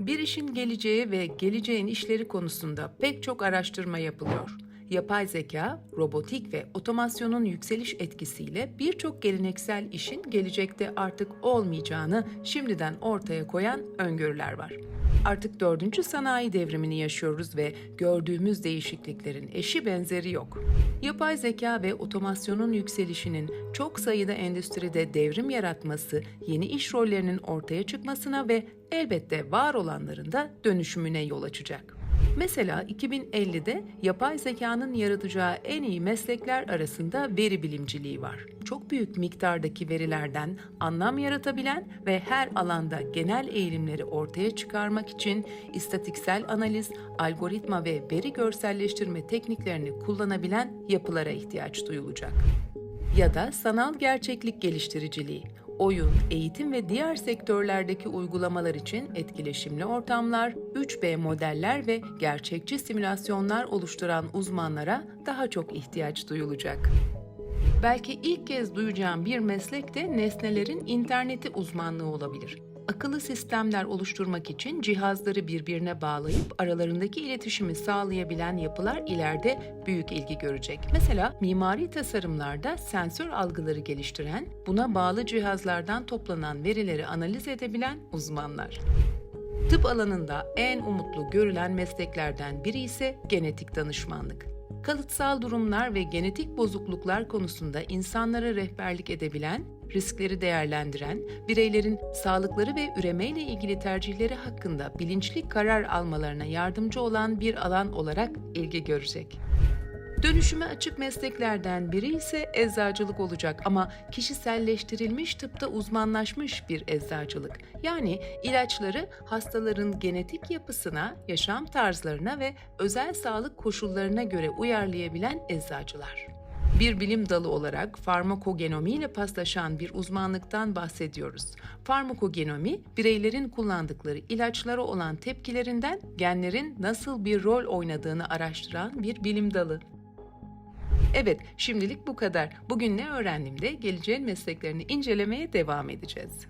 Bir işin geleceği ve geleceğin işleri konusunda pek çok araştırma yapılıyor. Yapay zeka, robotik ve otomasyonun yükseliş etkisiyle birçok geleneksel işin gelecekte artık olmayacağını şimdiden ortaya koyan öngörüler var. Artık dördüncü sanayi devrimini yaşıyoruz ve gördüğümüz değişikliklerin eşi benzeri yok. Yapay zeka ve otomasyonun yükselişinin çok sayıda endüstride devrim yaratması, yeni iş rollerinin ortaya çıkmasına ve elbette var olanların da dönüşümüne yol açacak. Mesela 2050'de yapay zekanın yaratacağı en iyi meslekler arasında veri bilimciliği var. Çok büyük miktardaki verilerden anlam yaratabilen ve her alanda genel eğilimleri ortaya çıkarmak için istatiksel analiz, algoritma ve veri görselleştirme tekniklerini kullanabilen yapılara ihtiyaç duyulacak. Ya da sanal gerçeklik geliştiriciliği, oyun, eğitim ve diğer sektörlerdeki uygulamalar için etkileşimli ortamlar, 3B modeller ve gerçekçi simülasyonlar oluşturan uzmanlara daha çok ihtiyaç duyulacak. Belki ilk kez duyacağım bir meslek de nesnelerin interneti uzmanlığı olabilir. Akıllı sistemler oluşturmak için cihazları birbirine bağlayıp aralarındaki iletişimi sağlayabilen yapılar ileride büyük ilgi görecek. Mesela mimari tasarımlarda sensör algıları geliştiren, buna bağlı cihazlardan toplanan verileri analiz edebilen uzmanlar. Tıp alanında en umutlu görülen mesleklerden biri ise genetik danışmanlık. Kalıtsal durumlar ve genetik bozukluklar konusunda insanlara rehberlik edebilen, riskleri değerlendiren, bireylerin sağlıkları ve üremeyle ilgili tercihleri hakkında bilinçli karar almalarına yardımcı olan bir alan olarak ilgi görecek. Dönüşüme açık mesleklerden biri ise eczacılık olacak ama kişiselleştirilmiş tıpta uzmanlaşmış bir eczacılık. Yani ilaçları hastaların genetik yapısına, yaşam tarzlarına ve özel sağlık koşullarına göre uyarlayabilen eczacılar. Bir bilim dalı olarak farmakogenomi ile paslaşan bir uzmanlıktan bahsediyoruz. Farmakogenomi, bireylerin kullandıkları ilaçlara olan tepkilerinden genlerin nasıl bir rol oynadığını araştıran bir bilim dalı. Evet, şimdilik bu kadar. Bugün ne öğrendim de geleceğin mesleklerini incelemeye devam edeceğiz.